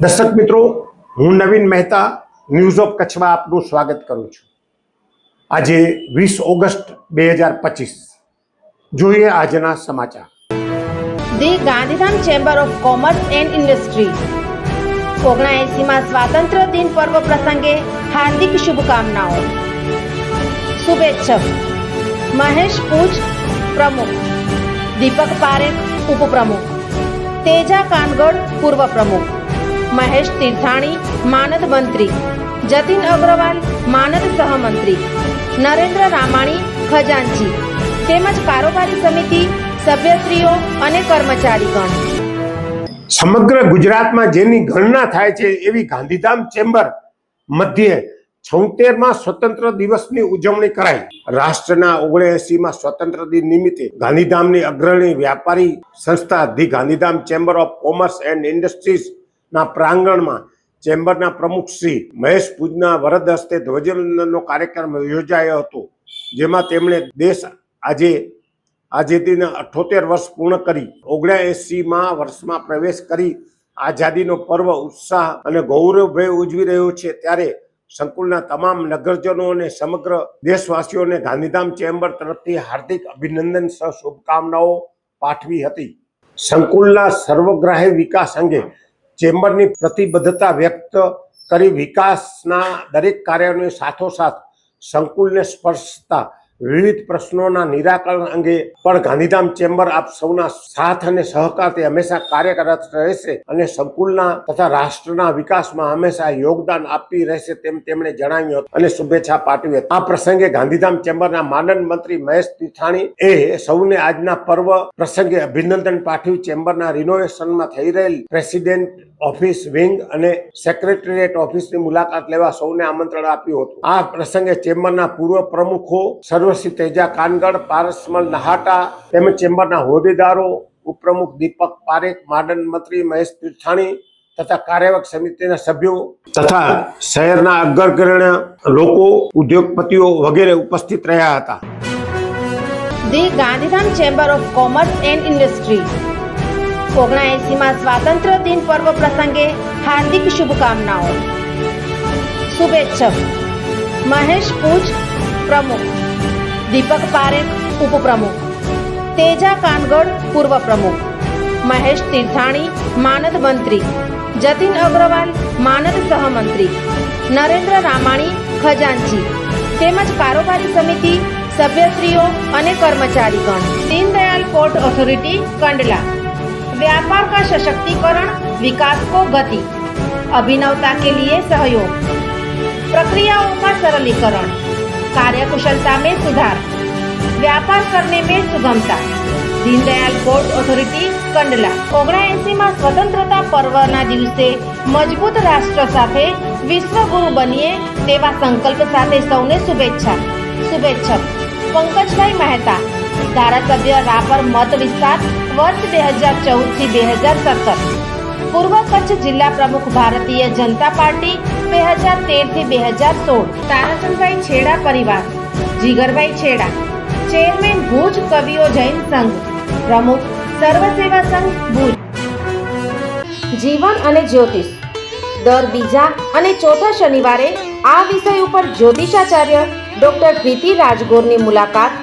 દર્શક મિત્રો, હું નવીન મહેતા ન્યૂઝ ઓફ કચ્છમાં આપનું સ્વાગત કરું છું. આજે વીસ ઓગસ્ટ બે હજાર પચીસ. જોઈએ આજના સમાચાર. The Gandhidham chamber of commerce and industry. ઓગણએંસીમાં સ્વાતંત્ર્ય દિન પર્વ પ્રસંગે હાર્દિક શુભકામનાઓ. શુભેચ્છક. મહેશ પૂજ પ્રમુખ. દીપક પારેખ ઉપપ્રમુખ. તેજા કાનગડ પૂર્વ પ્રમુખ. મહેશ તીર્થાણી, માનદ મંત્રી. જતીન અગ્રવાલ, માનદ સહમંત્રી. નરેન્દ્ર રામાણી, ખજાનચી. તેમજ કારોબારી સમિતિ, સભ્યશ્રીઓ અને કર્મચારીગણ. સમગ્ર ગુજરાતમાં જેની ગણના થાય છે એવી ગાંધીધામ ચેમ્બર મધ્યે છોતેરમાં સ્વતંત્ર દિવસની ઉજવણી કરાઈ. રાષ્ટ્રના ઓગણએસીમાં સ્વતંત્ર દિન નિમિત્તે ગાંધીધામની અગ્રણી વ્યાપારી સંસ્થા the Gandhidham chamber of commerce and industries ના પ્રાંગણમાં ચેમ્બરના પ્રમુખ શ્રી મહેશ પૂજના વરદ હસ્તે ધ્વજવંદનનો કાર્યક્રમ યોજાયો હતો, જેમાં તેમણે દેશ આજે આઝાદીના અઠોતેર વર્ષ પૂર્ણ કરી, ઓગણએંસીમાં વર્ષમાં પ્રવેશ કરી, આઝાદીનો પર્વ ઉત્સાહ અને ગૌરવભય ઉજવી રહ્યો છે, ત્યારે સંકુલના તમામ નગરજનો અને સમગ્ર દેશવાસીઓને ગાંધીધામ ચેમ્બર તરફથી હાર્દિક અભિનંદન સહ શુભકામનાઓ પાઠવી હતી. સંકુલના સર્વગ્રાહી વિકાસ અંગે ચેમ્બરની પ્રતિબદ્ધતા વ્યક્ત કરી વિકાસના દરેક કાર્યોની સાથોસાથ સંકુલને સ્પર્શતા વિવિધ પ્રશ્નોના નિરાકરણ અંગે પણ ગાંધીધામ ચેમ્બર આપ સૌના સાથ અને સહકારથી હંમેશા કાર્યરત રહેશે અને સંકુલના તથા રાષ્ટ્રના વિકાસમાં હંમેશા યોગદાન આપી રહેશે તેમ તેમણે જણાવ્યું હતું. અને શુભેચ્છા પાઠવી આ પ્રસંગે ગાંધીધામ ચેમ્બરના માનન મંત્રી મહેશ તીર્થાણી એ સૌને આજના પર્વ પ્રસંગે અભિનંદન પાઠવી ચેમ્બરના રિનોવેશનમાં થઈ રહેલ પ્રેસિડેન્ટ ઓફિસ વિંગ અને સેક્રેટરીએટ ઓફિસની મુલાકાત લેવા સૌને આમંત્રણ આપ્યું હતું. આ પ્રસંગે ચેમ્બરના પૂર્વ પ્રમુખો સર્વશ્રી તેજા કાનગડ, પારસમલ નહાટા તેમજ ચેમ્બરના હોદ્દેદારો, ઉપપ્રમુખ દીપક પારેખ માડન મંત્રી મહેશ તીર્થાણી તથા કાર્યવાહક સમિતિના સભ્યો તથા શહેરના અગ્રગણ્ય લોકો, ઉદ્યોગપતિઓ વગેરે ઉપસ્થિત રહ્યા હતા. The Gandhidham chamber of commerce and industry. ઓગણએંસીમાં સ્વાતંત્ર્ય દિન પર્વ પ્રસંગે હાર્દિક શુભકામનાઓ. શુભેચ્છક. મહેશ પૂજ પ્રમુખ. દીપક પારેખ ઉપપ્રમુખ. તેજા કાનગડ પૂર્વ પ્રમુખ. મહેશ તીર્થાણી, માનદ મંત્રી. જતીન અગ્રવાલ, માનદ સહમંત્રી. નરેન્દ્ર રામાણી, ખજાનચી. તેમજ કારોબારી સમિતિ, સભ્યશ્રીઓ અને કર્મચારીગણ. Deendayal port authority, Kandla. व्यापार का सशक्तिकरण विकास को गति अभिनवता के लिए सहयोग प्रक्रियाओं का सरलीकरण कार्यकुशलता में सुधार व्यापार करने में सुगमता दीनदयाल पोर्ट ઓથોરિટી કંડલા ઓગણએંસીમાં સ્વતંત્રતા પર્વના દિવસે મજબૂત રાષ્ટ્ર સાથે વિશ્વગુરુ બનીએ તેવા સંકલ્પ સાથે સૌને શુભેચ્છા શુભેચ્છક પંકજભાઈ મહેતા ધારાસભ્ય રાપર મત વિસ્તાર વર્ષ બે હજાર ચૌદથી બે હજાર સત્તર. પૂર્વ કચ્છ જિલ્લા પ્રમુખ ભારતીય જનતા પાર્ટી બે હજાર તેરથી બે હજાર સોળ. તારાચંદભાઈ છેડા પરિવાર. જીગરભાઈ છેડા. ચેરમેન ભુજ કવિઓ જૈન સંઘ. પ્રમુખ સર્વ સેવા સંઘ ભુજ. જીવન અને જ્યોતિષ. દર બીજા અને ચોથા શનિવારે આ વિષય ઉપર જ્યોતિષાચાર્ય ડોક્ટર પ્રીતિ રાજગોરની મુલાકાત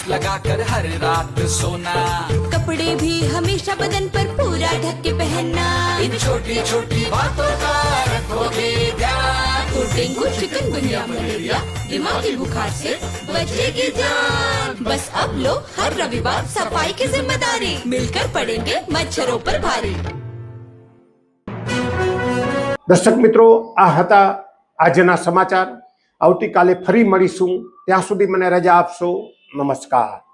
दोस्त लगाकर हर रात सोना कपड़े भी हमेशा बदन पर पूरा ढक के पहनना इन छोटी छोटी बातों का रखोगे ध्यान तो डेंगू चिकनगुनिया मलेरिया दिमागी बुखार से बचेगी जान बस अब लो हर रविवार सफाई की जिम्मेदारी मिलकर पड़ेंगे मच्छरों पर भारी દર્શક મિત્રો આ હતા આજના સમાચાર આવતીકાલે ફરી મળીશું ત્યાં સુધી મને રજા આપશો નમસ્કાર.